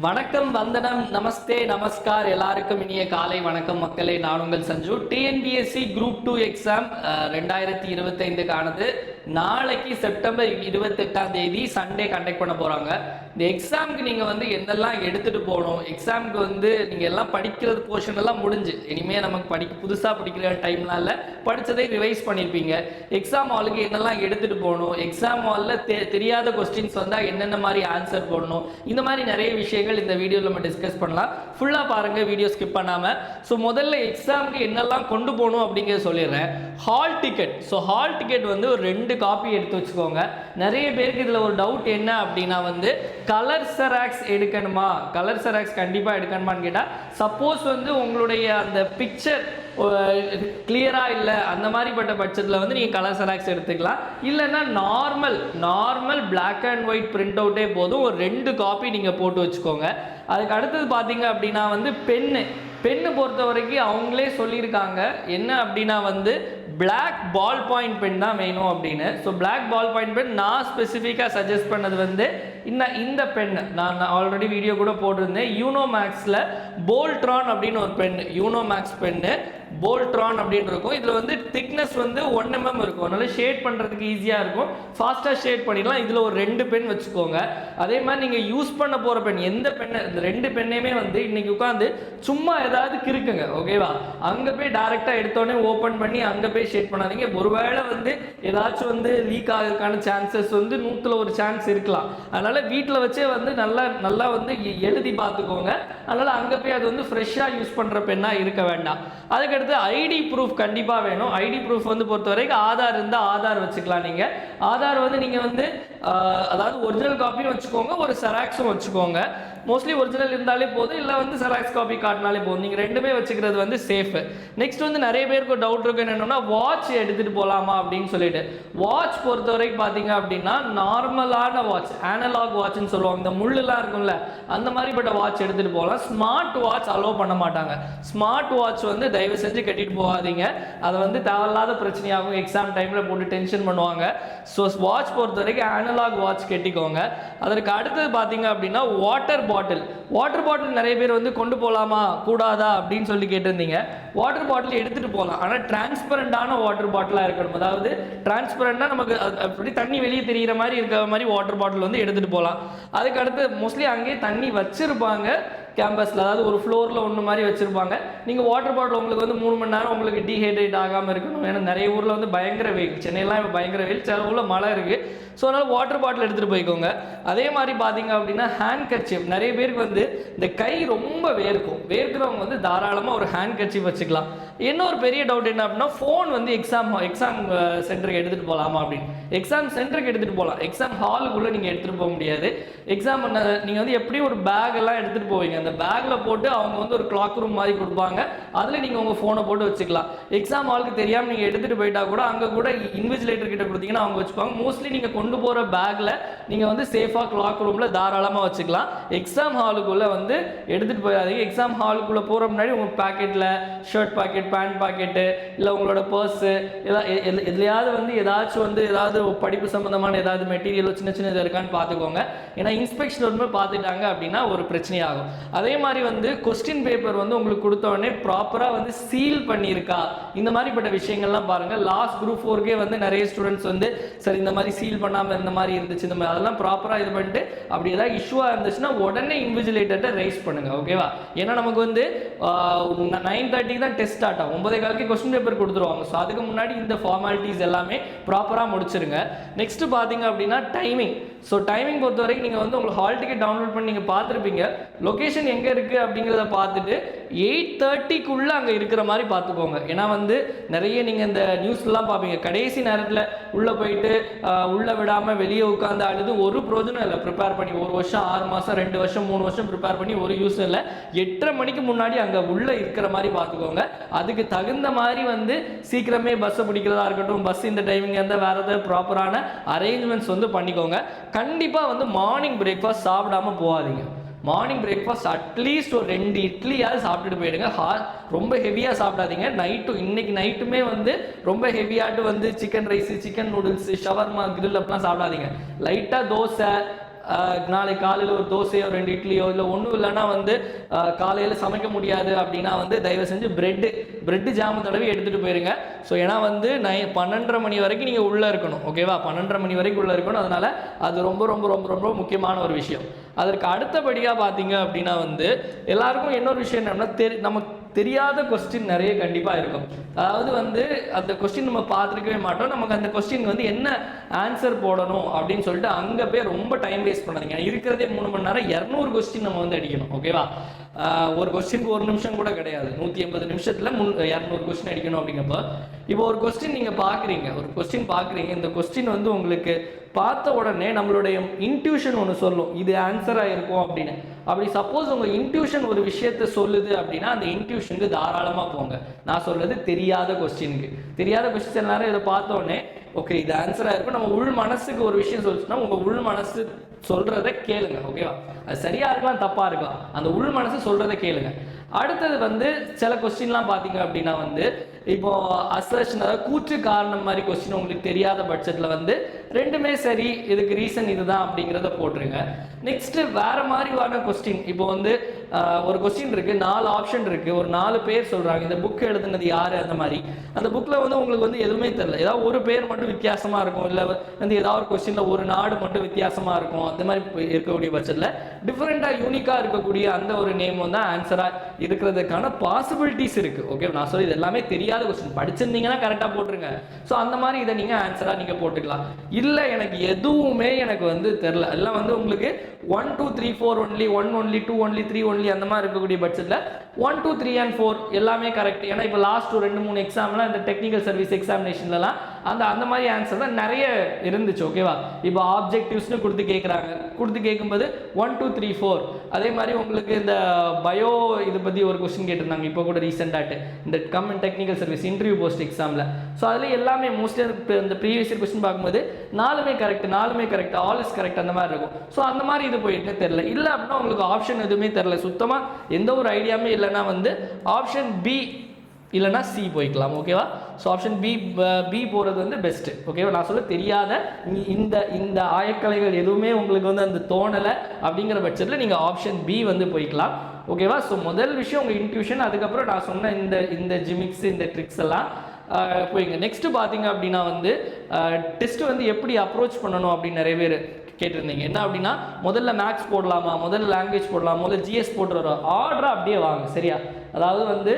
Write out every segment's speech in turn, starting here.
வணக்கம் வந்தனம் நமஸ்தே நமஸ்கார். எல்லாருக்கும் இனிய காலை வணக்கம் மக்களே. நான் உங்கள் Sanju. TNPSC group two exam ரெண்டாயிரத்தி இருபத்தைந்துக்கானது நாளைக்கு செப்டம்பர் இருபத்தெட்டாம் தேதி சண்டே கண்டக்ட் பண்ண போறாங்க. இந்த எக்ஸாமுக்கு நீங்கள் வந்து என்னெல்லாம் எடுத்துகிட்டு போகணும்? எக்ஸாமுக்கு வந்து நீங்கள் எல்லாம் படிக்கிறது போர்ஷன் எல்லாம் முடிஞ்சு. இனிமேல் நமக்கு படிக்க புதுசாக படிக்கிற டைம்லாம் இல்லை. படித்ததை ரிவைஸ் பண்ணியிருப்பீங்க எக்ஸாம் ஹாலுக்கு என்னெல்லாம் எடுத்துகிட்டு போகணும்? எக்ஸாம் ஹாலில் தெரியாத கொஸ்டின்ஸ் வந்தால் என்னென்ன மாதிரி ஆன்சர் போடணும்? இந்த மாதிரி நிறைய விஷயங்கள் இந்த வீடியோவில் நம்ம டிஸ்கஸ் பண்ணலாம். ஃபுல்லாக பாருங்கள் வீடியோ ஸ்கிப் பண்ணாமல் ஸோ முதல்ல எக்ஸாமுக்கு என்னெல்லாம் கொண்டு போகணும் அப்படிங்கிறத சொல்லிடுறேன். Hall ticket so hall ticket வந்து ஒரு ரெண்டு காப்பி எடுத்து வச்சுக்கோங்க. நிறைய பேருக்கு இதில் ஒரு டவுட் என்ன அப்படின்னா வந்து கலர் செராக்ஸ் எடுக்கணுமா? கலர் செராக்ஸ் கண்டிப்பாக எடுக்கணுமான்னு கேட்டால் சப்போஸ் வந்து உங்களுடைய அந்த பிக்சர் கிளியராக இல்லை அந்த மாதிரிப்பட்ட பட்சத்தில் வந்து நீங்கள் கலர் செராக்ஸ் எடுத்துக்கலாம். இல்லைன்னா normal normal black and white print அவுட்டே போதும் ஒரு ரெண்டு காப்பி நீங்கள் போட்டு வச்சுக்கோங்க. அதுக்கு அடுத்தது பார்த்தீங்க அப்படின்னா வந்து பென்னு. பெண்ணு பொறுத்த வரைக்கும் அவங்களே சொல்லியிருக்காங்க. என்ன அப்படின்னா வந்து பிளாக் பால் பாயிண்ட் பென் தான் வேணும் அப்படின்னு. So black ball point pen நான் ஸ்பெசிஃபிக்காக சஜஸ்ட் பண்ணது வந்து இந்த இந்த பென் நான் ஆல்ரெடி வீடியோ கூட போட்டிருந்தேன். யூனோ மேக்ஸில் போல்ட்ரான் அப்படின்னு ஒரு பென் யூனோ மேக்ஸ் பென்னு போல்ட்ரான் அப்படின்னு இருக்கும். இதில் வந்து திக்னஸ் வந்து ஒன் எம்எம் mm இருக்கும். அதனால ஷேட் பண்ணுறதுக்கு ஈஸியாக இருக்கும். ஃபாஸ்ட்டாக ஷேட் பண்ணிடலாம். இதில் ஒரு ரெண்டு பென் வச்சுக்கோங்க. அதே மாதிரி நீங்கள் யூஸ் பண்ண போகிற பென் எந்த பெண்ணை இந்த ரெண்டு பெண்ணையுமே வந்து இன்னைக்கு உட்காந்து சும்மா ஏதாவது கிறுக்குங்க. ஓகேவா அங்கே போய் டேரெக்டாக எடுத்தோடனே ஓப்பன் பண்ணி அங்கே போய் ஷேட் பண்ணாதீங்க. ஒருவேளை வந்து ஏதாச்சும் வந்து லீக் ஆகிறதுக்கான சான்சஸ் வந்து நூற்றில் ஒரு சான்ஸ் இருக்கலாம். அதனால் வீட்டில் வச்சே வந்து நல்லா நல்லா வந்து எழுதி பார்த்துக்கோங்க அதனால் அங்கே போய் அது வந்து ஃப்ரெஷ்ஷாக யூஸ் பண்ணுற பெண்ணாக இருக்க வேண்டாம். அதுக்கடுத்து ஐடி ப்ரூஃப் கண்டிப்பாக வேணும். ஐடி ப்ரூஃப் வந்து பொறுத்த வரைக்கும் ஆதார் இருந்தால் ஆதார் வச்சுக்கலாம் நீங்கள் ஆதார் வந்து நீங்கள் வந்து அதாவது ஒரிஜினல் காப்பியும் வச்சுக்கோங்க. ஒரு செராக்ஸும் வச்சுக்கோங்க. மோஸ்ட்லி ஒரிஜினல் இருந்தாலே போதும் இல்லை வந்து செராக்ஸ் காப்பி காட்டினாலே போதும். நீங்கள் ரெண்டுமே வச்சுக்கிறது வந்து சேஃபு நெக்ஸ்ட் வந்து நிறைய பேருக்கு டவுட் இருக்கு என்னென்னா வாட்ச் எடுத்துகிட்டு போகலாமா அப்படின்னு சொல்லிட்டு. வாட்ச் பொறுத்த வரைக்கும் பார்த்தீங்க அப்படின்னா நார்மலான வாட்ச் ஆனலாக் வாட்ச்னு சொல்லுவாங்க. இந்த முள்ளுலாம் இருக்கும்ல அந்த மாதிரிப்பட்ட வாட்ச் எடுத்துகிட்டு போகலாம். ஸ்மார்ட் வாட்ச் அலோவ் பண்ண மாட்டாங்க. ஸ்மார்ட் வாட்ச் வந்து தயவு செஞ்சு கட்டிட்டு போகாதீங்க. அதை வந்து தேவையில்லாத பிரச்சனையாகும். எக்ஸாம் டைமில் போட்டு டென்ஷன் பண்ணுவாங்க. ஸோ வாட்ச் பொறுத்த வரைக்கும் ஆனலாக் வாட்ச் கட்டிக்கோங்க. அதற்கு அடுத்தது பார்த்தீங்க அப்படின்னா வாட்டர் பாட்டில் வாட்டர் பாட்டில் நிறைய பேர் வந்து கொண்டு போகலாமா கூடாதா? அப்படின்னு சொல்லி கேட்டிருந்தீங்க. வாட்டர் பாட்டில் எடுத்துகிட்டு போகலாம். ஆனால் டிரான்ஸ்பரண்டான வாட்டர் பாட்டிலாக இருக்கணும். அதாவது டிரான்ஸ்பரண்டாக நமக்கு அப்படி தண்ணி வெளியே தெரிகிற மாதிரி இருக்கிற மாதிரி வாட்டர் பாட்டில் வந்து எடுத்துகிட்டு போகலாம். அதுக்கு அடுத்து மோஸ்ட்லி அங்கேயே தண்ணி வச்சுருப்பாங்க. கேம்பஸில் அதாவது ஒரு ஃப்ளோரில் ஒன்று மாதிரி வச்சுருப்பாங்க. நீங்கள் வாட்டர் பாட்டில் உங்களுக்கு வந்து மூணு மணி நேரம் உங்களுக்கு டீஹைட்ரேட் ஆகாமல் இருக்கணும். ஏன்னா நிறைய ஊரில் வந்து பயங்கர வெயில். சென்னையெல்லாம் இப்போ பயங்கர வெயில். சில ஊரில் மழை இருக்குது ஸோ அதனால் வாட்டர் பாட்டில் எடுத்துகிட்டு போய்க்கோங்க. அதே மாதிரி பார்த்தீங்க அப்படின்னா ஹேண்ட் கர்ச்சிப் நிறைய பேருக்கு வந்து இந்த கை ரொம்ப வேர்க்கும். வேர்க்கிறவங்க வந்து தாராளமாக ஒரு ஹேண்ட் கர்ச்சிப் வச்சுக்கலாம். இன்னொரு பெரிய டவுட் என்ன அப்படின்னா ஃபோன் வந்து எக்ஸாம் எக்ஸாம் சென்டருக்கு எடுத்துகிட்டு போகலாமா அப்படின்னு. எக்ஸாம் சென்டருக்கு எடுத்துகிட்டு போகலாம் எக்ஸாம் ஹாலுக்குள்ளே நீங்கள் எடுத்துகிட்டு போக முடியாது. எக்ஸாம் நீங்கள் வந்து எப்படியும் ஒரு பேக் எல்லாம் எடுத்துகிட்டு போவீங்க. அந்த பேக்கில் போட்டு அவங்க வந்து ஒரு கிளாக் ரூம் மாதிரி கொடுப்பாங்க. அதில் நீங்கள் உங்கள் ஃபோனை போட்டு வச்சுக்கலாம். எக்ஸாம் ஹாலுக்கு தெரியாமல் நீங்கள் எடுத்துகிட்டு போயிட்டா கூட அங்கே கூட இன்விஜிலேட்டர் கிட்ட கொடுத்தீங்கன்னா அவங்க வச்சுப்பாங்க. மோஸ்ட்லி நீங்கள் கொண்டு போகிற பேக்கில் நீங்கள் வந்து சேஃபாக கிளாக் ரூமில் தாராளமாக வச்சுக்கலாம். எக்ஸாம் ஹாலுக்குள்ளே வந்து எடுத்துகிட்டு போயிடாதீங்க எக்ஸாம் ஹாலுக்குள்ளே போகிற முன்னாடி உங்கள் பாக்கெட்டில் ஷர்ட் பாக்கெட் பேண்ட் பாக்கெட்டு இல்லை உங்களோட பர்ஸு எதுலையாவது வந்து ஏதாச்சும் வந்து ஏதாவது படிப்பு சம்மந்தமான ஏதாவது மெட்டீரியல் சின்ன சின்ன இது இருக்கான்னு பார்த்துக்கோங்க. ஏன்னா இன்ஸ்பெக்ஷன் ஒன்று பார்த்துட்டாங்க அப்படின்னா ஒரு பிரச்சனையாகும். அதே மாதிரி வந்து கொஸ்டின் பேப்பர் வந்து உங்களுக்கு கொடுத்தவொடனே ப்ராப்பராக வந்து சீல் பண்ணியிருக்கா. இந்த மாதிரிப்பட்ட விஷயங்கள்லாம் பாருங்கள் லாஸ்ட் குரூப் ஃபோர்க்கே வந்து நிறைய ஸ்டூடெண்ட்ஸ் வந்து சரி இந்த மாதிரி சீல் பண்ணாமல் இந்த மாதிரி இருந்துச்சு. இந்த மாதிரி அதெல்லாம் ப்ராப்பராக இது பண்ணிட்டு அப்படி ஏதாவது இஷ்யூவாக இருந்துச்சுன்னா உடனே இன்விஜிலேட்டர்கிட்ட ரைஸ் பண்ணுங்கள் ஓகேவா ஏன்னா நமக்கு வந்து நைன் தேர்ட்டிக்கு தான் டெஸ்ட் ஸ்டார்ட் ஆகும். ஒன்பதே காலக்கு கொஸ்டின் பேப்பர் கொடுத்துருவாங்க. ஸோ அதுக்கு முன்னாடி இந்த ஃபார்மாலிட்டிஸ் எல்லாமே ப்ராப்பராக முடிச்சிருங்க. நெக்ஸ்ட் பார்த்தீங்க அப்படின்னா டைமிங் ஸோ டைமிங் பொறுத்த வரைக்கும் நீங்கள் வந்து உங்களுக்கு ஹால் டிக்கெட் டவுன்லோட் பண்ணி நீங்கள் பார்த்துருப்பீங்க. லொக்கேஷன் எங்கே இருக்குது அப்படிங்கிறத பார்த்துட்டு எயிட் தேர்ட்டிக்குள்ளே அங்கே இருக்கிற மாதிரி பார்த்துக்கோங்க. ஏன்னா வந்து நிறைய நீங்கள் இந்த நியூஸ்லாம் பார்ப்பீங்க. கடைசி நேரத்தில் உள்ளே போயிட்டு உள்ளே விடாமல் வெளியே உட்காந்து அழுது ஒரு பிரோஜனம் இல்லை. ப்ரிப்பேர் பண்ணி ஒரு வருஷம் ஆறு மாதம் ரெண்டு வருஷம் மூணு வருஷம் ப்ரிப்பேர் பண்ணி ஒரு யூஸ் இல்லை. எட்டரை மணிக்கு முன்னாடி அங்கே உள்ளே இருக்கிற மாதிரி பார்த்துக்கோங்க. அதுக்கு தகுந்த மாதிரி வந்து சீக்கிரமே பஸ்ஸை பிடிக்கிறதா இருக்கட்டும் பஸ் இந்த டைமிங் இருந்தால் வேறு ஏதாவது ப்ராப்பரான அரேஞ்ச்மெண்ட்ஸ் வந்து பண்ணிக்கோங்க. கண்டிப்பாக வந்து மார்னிங் பிரேக்ஃபாஸ்ட் சாப்பிடாம போகாதீங்க. மார்னிங் பிரேக்ஃபாஸ்ட் அட்லீஸ்ட் ஒரு ரெண்டு இட்லியாவது சாப்பிட்டுட்டு போயிடுங்க. ஹா ரொம்ப ஹெவியாக சாப்பிடாதீங்க. நைட்டும் இன்னைக்கு நைட்டுமே வந்து ரொம்ப ஹெவியாட்டு வந்து chicken rice chicken noodles shawarma grill அப்படிலாம் சாப்பிடாதீங்க. லைட்டாக தோசை நாளை காலையில் ஒரு தோசையோ ரெண்டு இட்லியோ இல்லை ஒன்றும் இல்லைன்னா வந்து காலையில் சமைக்க முடியாது அப்படின்னா வந்து தயவு செஞ்சு பிரெட்டு பிரெட்டு ஜாம தடவி எடுத்துகிட்டு போயிருங்க. ஸோ ஏன்னா வந்து நை பன்னெண்டரை மணி வரைக்கும் நீங்கள் உள்ளே இருக்கணும். ஓகேவா பன்னெண்டரை மணி வரைக்கும் உள்ளே இருக்கணும். அதனால் அது ரொம்ப ரொம்ப ரொம்ப ரொம்ப முக்கியமான ஒரு விஷயம். அதற்கு அடுத்தபடியாக பார்த்தீங்க அப்படின்னா வந்து எல்லாருக்கும் இன்னொரு விஷயம் என்னென்னா தெரி நமக்கு தெரியாத கொஸ்டின் நிறைய கண்டிப்பாக இருக்கும். அதாவது வந்து அந்த கொஸ்டின் நம்ம பார்த்துருக்கவே மாட்டோம். நமக்கு அந்த கொஸ்டின் வந்து என்ன ஆன்சர் போடணும் அப்படின்னு சொல்லிட்டு அங்கே போய் ரொம்ப டைம் வேஸ்ட் பண்ணாதீங்க. இருக்கிறதே மூணு மணி நேரம் இரநூறு கொஸ்டின் நம்ம வந்து அடிக்கணும். ஓகேவா ஒரு கொஸ்டினுக்கு ஒரு நிமிஷம் கூட கிடையாது. நூற்றி ஐம்பது நிமிஷத்தில் முன் இரநூறு கொஸ்டின் அடிக்கணும் அப்படிங்கப்போ இப்போ ஒரு கொஸ்டின் நீங்கள் பார்க்குறீங்க ஒரு கொஸ்டின் பார்க்குறீங்க இந்த கொஸ்டின் வந்து உங்களுக்கு பார்த்த உடனே நம்மளுடைய இன்ட்யூஷன் ஒன்று சொல்லும். இது ஆன்சராக இருக்கும் அப்படின்னு. அப்படி சப்போஸ் உங்கள் இன்ட்யூஷன் ஒரு விஷயத்த சொல்லுது அப்படின்னா அந்த இன்ட்யூஷனுக்கு தாராளமாக போங்க. நான் சொல்கிறது தெரியாத கொஸ்டினுக்கு தெரியாத கொஸ்டின் எல்லாரும் இதை பார்த்தோன்னே ஓகே இது ஆன்சராக இருக்கும். நம்ம உள் மனசுக்கு ஒரு விஷயம் சொல்லிச்சுன்னா உங்கள் உள் மனசு சொல்கிறத கேளுங்க ஓகேவா அது சரியாக இருக்கலாம் தப்பாக இருக்கலாம். அந்த உள் மனசு சொல்கிறத கேளுங்க. அடுத்தது வந்து சில கொஸ்டின்லாம் பார்த்தீங்க அப்படின்னா வந்து இப்போ அசர்ஷன் அதாவது கூற்று காரணம் மாதிரி கொஸ்டின் உங்களுக்கு தெரியாத பட்சத்தில் வந்து ரெண்டுமே சரி இதுக்கு ரீசன் இதுதான் அப்படிங்கிறத போட்டுருங்க. நெக்ஸ்ட்டு வேற மாதிரியான கொஸ்டின் இப்போ வந்து ஒரு கொஸ்டின் இருக்குது நாலு ஆப்ஷன் இருக்குது ஒரு நாலு பேர் சொல்கிறாங்க இந்த புக் எழுதுனது யார்? அந்த மாதிரி. அந்த புக்கில் வந்து உங்களுக்கு வந்து எதுவுமே தெரில ஏதாவது ஒரு பேர் மட்டும் வித்தியாசமாக இருக்கும் இல்லை வந்து ஏதாவது ஒரு கொஸ்டினில் ஒரு நாடு மட்டும் வித்தியாசமாக இருக்கும் அந்த மாதிரி இருக்கக்கூடிய பட்சத்தில் டிஃப்ரெண்ட்டாக யூனிக்காக இருக்கக்கூடிய அந்த ஒரு நேம் வந்து ஆன்சராக இருக்கிறதுக்கான பாசிபிலிட்டிஸ் இருக்குது ஓகே நான் சொல்லி இது எல்லாமே தெரியாத கொஸ்டின் படிச்சிருந்தீங்கன்னா கரெக்டாக போட்டுருங்க. ஸோ அந்த மாதிரி இதை நீங்கள் ஆன்சராக நீங்கள் போட்டுக்கலாம். இல்லை எனக்கு எதுவுமே எனக்கு வந்து தெரில எல்லாம் வந்து உங்களுக்கு one two three four only one only two only three only அந்த மாதிரி இருக்கக்கூடிய பட்சத்தில் one two three and four எல்லாமே கரெக்ட் ஏன்னா இப்போ லாஸ்ட் ரெண்டு மூணு எக்ஸாம்லாம் இந்த டெக்னிக்கல் சர்வீஸ் எக்ஸாமினேஷன்லலாம் அந்த அந்த மாதிரி ஆன்சர் தான் நிறைய இருந்துச்சு ஓகேவா இப்போ ஆப்ஜெக்டிவ்ஸ்னு கொடுத்து கேட்குறாங்க கொடுத்து கேட்கும்போது ஒன் டூ த்ரீ ஃபோர் அதே மாதிரி உங்களுக்கு இந்த பயோ இதை பற்றி ஒரு கொஸ்டின் கேட்டிருந்தாங்க இப்போ கூட ரீசெண்டாட்டு இந்த combined technical service interview post எக்ஸாமில் ஸோ அதில் எல்லாமே மோஸ்ட்லி இந்த ப்ரீவியஸ் இயர் கொஸ்டின் பார்க்கும்போது நாலுமே கரெக்ட் நாலுமே கரெக்ட் ஆல் இஸ் கரெக்ட் அந்த மாதிரி இருக்கும். ஸோ அந்த மாதிரி இது போயிட்டு தெரில இல்லை அப்படின்னா உங்களுக்கு ஆப்ஷன் எதுவுமே தெரில சுத்தமாக எந்த ஒரு ஐடியாவுமே இல்லைன்னா வந்து ஆப்ஷன் பி இல்லைனா சி போய்க்கலாம் ஓகேவா ஸோ ஆப்ஷன் பி பி போகிறது வந்து பெஸ்ட்டு ஓகேவா நான் சொல்ல தெரியாத இ- இந்த இந்த ஆயக்கலைகள் எதுவுமே உங்களுக்கு வந்து அந்த தோணலை அப்படிங்கிற பட்சத்தில் நீங்கள் ஆப்ஷன் பி வந்து போய்க்கலாம் ஓகேவா ஸோ முதல் விஷயம் உங்கள் இன்ட்யூஷன் அதுக்கப்புறம் நான் சொன்ன இந்த இந்த ஜிமிக்ஸ் இந்த ட்ரிக்ஸ் எல்லாம் ஆஹ் போய்ங்க. நெக்ஸ்ட் பார்த்தீங்க அப்படின்னா வந்து டெஸ்ட் வந்து எப்படி அப்ரோச் பண்ணணும் அப்படின்னு நிறைய பேர் கேட்டிருந்தீங்க. என்ன அப்படின்னா முதல்ல மேக்ஸ் போடலாமா? முதல்ல லாங்குவேஜ் போடலாமா? முதல்ல ஜிஎஸ் போட்டுறோம் ஆர்டராக அப்படியே வாங்க சரியா? அதாவது வந்து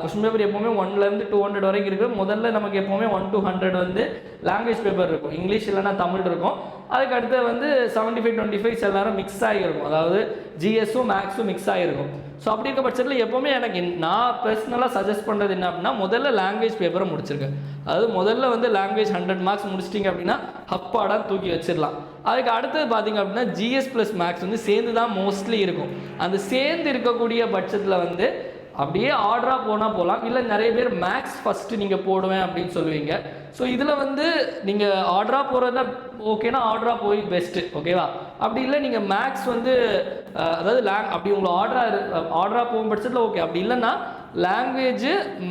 கொஸ்டின் பேப்பர் எப்போவுமே ஒன்லேருந்து டூ ஹண்ட்ரட் வரைக்கும் இருக்குது முதல்ல நமக்கு எப்போவுமே ஒன் டூ ஹண்ட்ரட் வந்து லாங்குவேஜ் பேப்பர் இருக்கும். இங்கிலீஷ் இல்லைன்னா தமிழ் இருக்கும். அதுக்கு அடுத்து வந்து செவன்ட்டி ஃபைவ் டுவெண்ட்டி ஃபைவ் எல்லாரும் மிக்ஸ் ஆகிருக்கும் அதாவது ஜிஎஸும் மேக்ஸும் மிக்ஸ் ஆகிருக்கும் ஸோ அப்படி இருக்க பட்சத்தில் எப்போவுமே எனக்கு நான் பர்சனலாக சஜஸ்ட் பண்ணுறது என்ன அப்படின்னா முதல்ல லாங்குவேஜ் பேப்பரை முடிச்சிருக்கேன் அதாவது முதல்ல வந்து லாங்குவேஜ் ஹண்ட்ரட் மார்க்ஸ் முடிச்சிட்டிங்க அப்படின்னா ஹப்பாடாக தூக்கி வச்சிடலாம். அதுக்கு அடுத்தது பார்த்தீங்க அப்படின்னா ஜிஎஸ் ப்ளஸ் மேக்ஸ் வந்து சேர்ந்து தான் மோஸ்ட்லி இருக்கும். அந்த சேர்ந்து இருக்கக்கூடிய பட்சத்தில் வந்து அப்படியே ஆர்டராக போனால் போகலாம் இல்லை நிறைய பேர் மேக்ஸ் ஃபஸ்ட்டு நீங்கள் போடுவேன் அப்படின்னு சொல்லுவீங்க. ஸோ இதில் வந்து நீங்கள் ஆர்டராக போகிறதா ஓகேனா ஆர்டராக போய் பெஸ்ட்டு ஓகேவா அப்படி இல்லை நீங்கள் மேக்ஸ் வந்து அதாவது லேங் அப்படி உங்களை ஆர்டராக ஆர்டராக போகும் பட்சத்தில் ஓகே அப்படி இல்லைன்னா லாங்குவேஜ்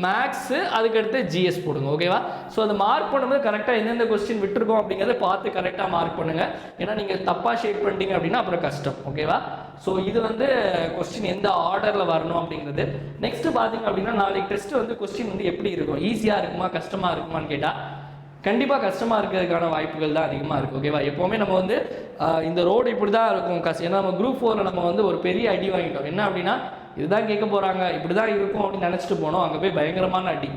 மேக்ஸு அதுக்கடுத்து ஜிஎஸ் போடுங்க ஓகேவா ஸோ அதை மார்க் பண்ணும்போது கரெக்டாக எந்தெந்த கொஸ்டின் விட்டுருக்கோம் அப்படிங்கிறத பார்த்து கரெக்டாக மார்க் பண்ணுங்கள் ஏன்னா நீங்கள் தப்பாக ஷேட் பண்ணிட்டீங்க அப்படின்னா அப்புறம் கஷ்டம் ஓகேவா ஸோ இது வந்து கொஸ்டின் எந்த ஆர்டரில் வரணும் அப்படிங்கிறது. நெக்ஸ்ட் பார்த்தீங்க அப்படின்னா நாளைக்கு டெஸ்ட் வந்து கொஸ்டின் வந்து எப்படி இருக்கும்? ஈஸியாக இருக்குமா? கஷ்டமாக இருக்குமான்னு கேட்டால் கண்டிப்பாக கஷ்டமாக இருக்கிறதுக்கான வாய்ப்புகள் தான் அதிகமாக இருக்குது ஓகேவா எப்போவுமே நம்ம வந்து இந்த ரோடு இப்படி தான் இருக்கும். கஷ்டம் ஏன்னா நம்ம குரூப் ஃபோரில் நம்ம வந்து ஒரு பெரிய அடி வாங்கிட்டோம். என்ன அப்படின்னா இதுதான் கேட்க போகிறாங்க இப்படி தான் இருக்கும் அப்படின்னு நினச்சிட்டு போனோம் அங்கே போய் பயங்கரமான அடி.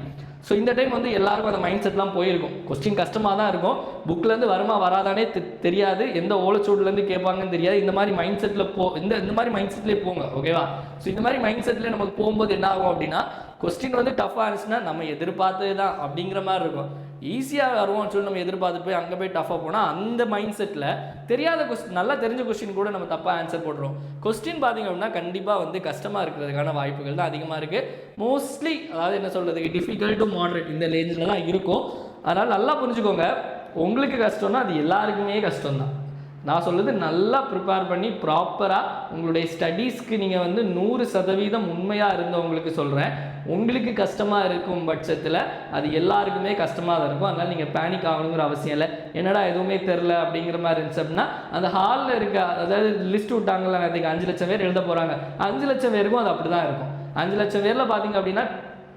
ஸோ இந்த டைம் வந்து எல்லாருக்கும் அந்த மைண்ட் செட்லாம் போயிருக்கும். கொஸ்டின் கஷ்டமாக தான் இருக்கும். புக்லேருந்து வருமா வராதானே தெ- தெரியாது. எந்த ஓலச்சூட்லேருந்து கேட்பாங்கன்னு தெரியாது. இந்த மாதிரி மைண்ட் செட்டில் போ இந்த இந்த மாதிரி மைண்ட் செட்லேயே போங்க ஓகேவா ஸோ இந்த மாதிரி மைண்ட் செட்டில் நமக்கு போகும்போது என்ன ஆகும் அப்படின்னா கொஸ்டின் வந்து டஃப்பாக இருந்துச்சுன்னா நம்ம எதிர்பார்த்தது தான் அப்படிங்கிற மாதிரி இருக்கும். ஈஸியாக வருவோம்னு சொல்லி நம்ம எதிர்பார்த்து போய் அங்கே போய் டஃபாக போனால் அந்த மைண்ட் செட்டில் தெரியாத கொஸ்டின் நல்லா தெரிஞ்ச கொஸ்டின் கூட நம்ம தப்பாக ஆன்சர் போடுறோம் கொஸ்டின் பார்த்தீங்க அப்படின்னா கண்டிப்பாக வந்து கஷ்டமாக இருக்கிறதுக்கான வாய்ப்புகள் தான் அதிகமாக இருக்குது மோஸ்ட்லி அதாவது என்ன சொல்கிறதுக்கு டிஃபிகல்ட் டு மாடரேட் இந்த ரேஞ்சில் தான் இருக்கும். அதனால் நல்லா புரிஞ்சுக்கோங்க. உங்களுக்கு கஷ்டம்னா அது எல்லாருக்குமே கஷ்டம் தான் நான் சொல்லுது நல்லா ப்ரிப்பேர் பண்ணி ப்ராப்பராக உங்களுடைய ஸ்டடீஸ்க்கு நீங்கள் வந்து நூறு சதவீதம் உண்மையாக இருந்தவங்களுக்கு சொல்கிறேன் உங்களுக்கு கஷ்டமாக இருக்கும் பட்சத்தில் அது எல்லாருக்குமே கஷ்டமாக தான் இருக்கும். அதனால் நீங்கள் பேனிக் ஆகணுங்கிற அவசியம் இல்லை. என்னடா எதுவுமே தெரில அப்படிங்கிற மாதிரி இருந்துச்சு அப்படின்னா அந்த ஹாலில் இருக்க அதாவது லிஸ்ட் விட்டாங்களா நேற்றுக்கு அஞ்சு லட்சம் பேர் எழுத போகிறாங்க அஞ்சு லட்சம் பேருக்கும் அது அப்படி தான் இருக்கும். அஞ்சு லட்சம் பேரில் பார்த்தீங்க அப்படின்னா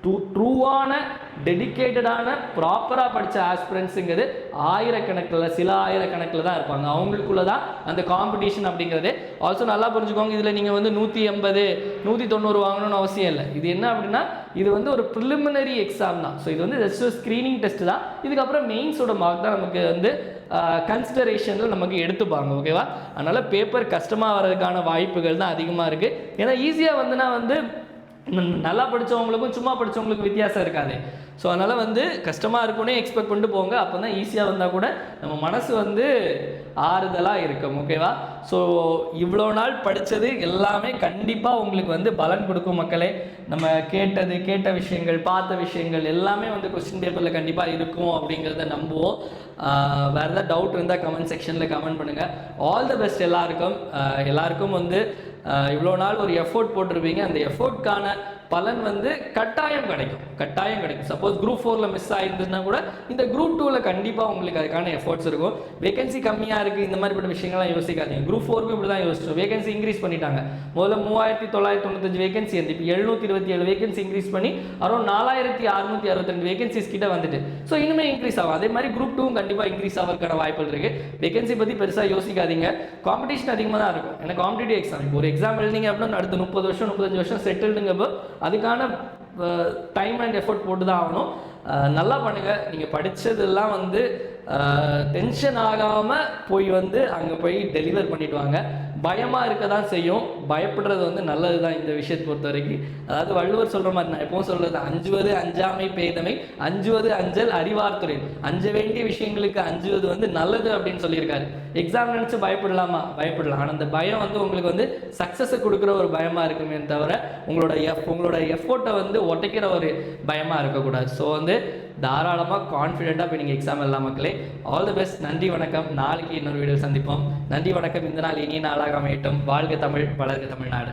ட்ரூ ட்ரூவான டெடிக்கேட்டடான ப்ராப்பராக படித்த ஆஸ்பிரன்ஸுங்கிறது ஆயிரக்கணக்கில் சில ஆயிரக்கணக்கில் தான் இருப்பாங்க. அவங்களுக்குள்ள தான் அந்த காம்படிஷன் அப்படிங்கிறது. ஆல்சோ நல்லா புரிஞ்சுக்கோங்க இதில் நீங்கள் வந்து நூற்றி எண்பது நூற்றி தொண்ணூறு வாங்கணும்னு அவசியம் இல்லை. இது என்ன அப்படின்னா இது வந்து ஒரு ப்ரிலிமினரி எக்ஸாம் தான். ஸோ இது வந்து ஜஸ்ட் ஸ்க்ரீனிங் டெஸ்ட் தான். இதுக்கப்புறம் மெயின்ஸோட மார்க் தான் நமக்கு வந்து கன்சிடரேஷனில் நமக்கு எடுத்துப்பாங்க ஓகேவா அதனால் பேப்பர் கஷ்டமாக வர்றதுக்கான வாய்ப்புகள் தான் அதிகமாக இருக்குது ஏன்னா ஈஸியாக வந்துன்னா வந்து நல்லா படிச்சவங்களுக்கும் சும்மா படிச்சவங்களுக்கும் வித்தியாசம் இருக்காது. ஸோ அதனால் வந்து கஷ்டமாக இருக்கும்னே எக்ஸ்பெக்ட் பண்ணிட்டு போங்க. அப்போ தான் ஈஸியாக வந்தால் கூட நம்ம மனசு வந்து ஆறுதலாக இருக்கும். ஓகேவா ஸோ இவ்வளோ நாள் படித்தது எல்லாமே கண்டிப்பாக உங்களுக்கு வந்து பலன் கொடுக்கும் மக்களே. நம்ம கேட்டது கேட்ட விஷயங்கள் பார்த்த விஷயங்கள் எல்லாமே வந்து கொஸ்டின் பேப்பரில் கண்டிப்பாக இருக்கும் அப்படிங்கிறத நம்புவோம். வேறு ஏதாவது டவுட் இருந்தால் கமெண்ட் செக்ஷனில் கமெண்ட் பண்ணுங்கள் ஆல் த பெஸ்ட் எல்லாருக்கும். எல்லாருக்கும் வந்து இவ்வளோ நாள் ஒரு எஃபோர்ட் போட்டிருப்பீங்க. அந்த எஃபோர்ட்கான பலன் வந்து கட்டாயம் கிடைக்கும். கட்டாயம் கிடைக்கும். சப்போஸ் குரூப் ஃபோரில் மிஸ் ஆயிருந்ததுன்னா கூட இந்த குரூப் டூவில் கண்டிப்பாக உங்களுக்கு அதுக்கான எஃபோர்ட்ஸ் இருக்கும். வேகன்சி கம்மியாக இருக்குது இந்த மாதிரிப்பட்ட விஷயங்கள்லாம் யோசிக்காதீங்க. குரூப் ஃபோருக்கும் இப்படி தான் யோசிச்சோம். வேகன்சி இன்க்ரீஸ் பண்ணிட்டாங்க. முதல்ல மூவாயிரத்தி தொள்ளாயிரத்தி தொண்ணூத்தஞ்சு வேகன்சி இருந்து இப்போ எழுநூற்றி இருபத்தி ஏழு வேகன்சி இன்க்ரீஸ் பண்ணி அரௌண்ட் நாலாயிரத்தி அறுநூத்தி அறுபத்தஞ்சு வேகன்சிஸ் கிட்ட வந்துட்டு. ஸோ இனிமே இன்க்ரீஸ் ஆகும். அதே மாதிரி குரூப் டூவும் கண்டிப்பாக இன்க்ரீஸ் ஆகிறதுக்கான வாய்ப்புகள் இருக்குது வேகன்சி பற்றி பெருசாக யோசிக்காதீங்க. காம்படிஷன் அதிகமாக தான் இருக்கும். ஏன்னா காம்படிட்டிவ் எக்ஸாம் இப்போ ஒரு எக்ஸாம் எழுதிங்க அப்படின்னா அடுத்த முப்பது வருஷம் முப்பத்தஞ்சு வருஷம் செட்டில்டுங்கப்போ அதுக்கான டைம் அண்ட் எஃபோர்ட் போட்டு தான் ஆகணும். நல்லா பண்ணுங்கள் நீங்கள் படித்ததெல்லாம் வந்து டென்ஷன் ஆகாமல் போய் வந்து அங்கே போய் டெலிவர் பண்ணிவிடுவாங்க பயமாக இருக்க தான் செய்யும். பயப்படுறது வந்து நல்லது தான் இந்த விஷயத்தை பொறுத்த வரைக்கும் அதாவது வள்ளுவர் சொல்கிற மாதிரி நான் எப்பவும் சொல்கிறது அஞ்சுவது அஞ்சாமை பேதமை அஞ்சுவது அஞ்சல் அறிவார்த்துறை அஞ்ச வேண்டிய விஷயங்களுக்கு அஞ்சுவது வந்து நல்லது அப்படின்னு சொல்லியிருக்காரு. எக்ஸாம் நினச்சி பயப்படலாமா? பயப்படலாம். ஆனால் அந்த பயம் வந்து உங்களுக்கு வந்து சக்ஸஸை கொடுக்குற ஒரு பயமாக இருக்குமே தவிர உங்களோட எஃப் உங்களோட எஃபோர்ட்டை வந்து உடைக்கிற ஒரு பயமாக இருக்கக்கூடாது. ஸோ வந்து தாராளமாக கான்ஃபிடென்ட்டாக போய் நீங்கள் எக்ஸாம் எல்லாம் மக்களே. ஆல் தி பெஸ்ட் நன்றி வணக்கம். நாளைக்கு இன்னொரு வீடியோ சந்திப்போம். நன்றி வணக்கம். இந்த நாள் இனிய நாளாக அமையட்டும். வாழ்க தமிழ் வளர்க தமிழ்நாடு.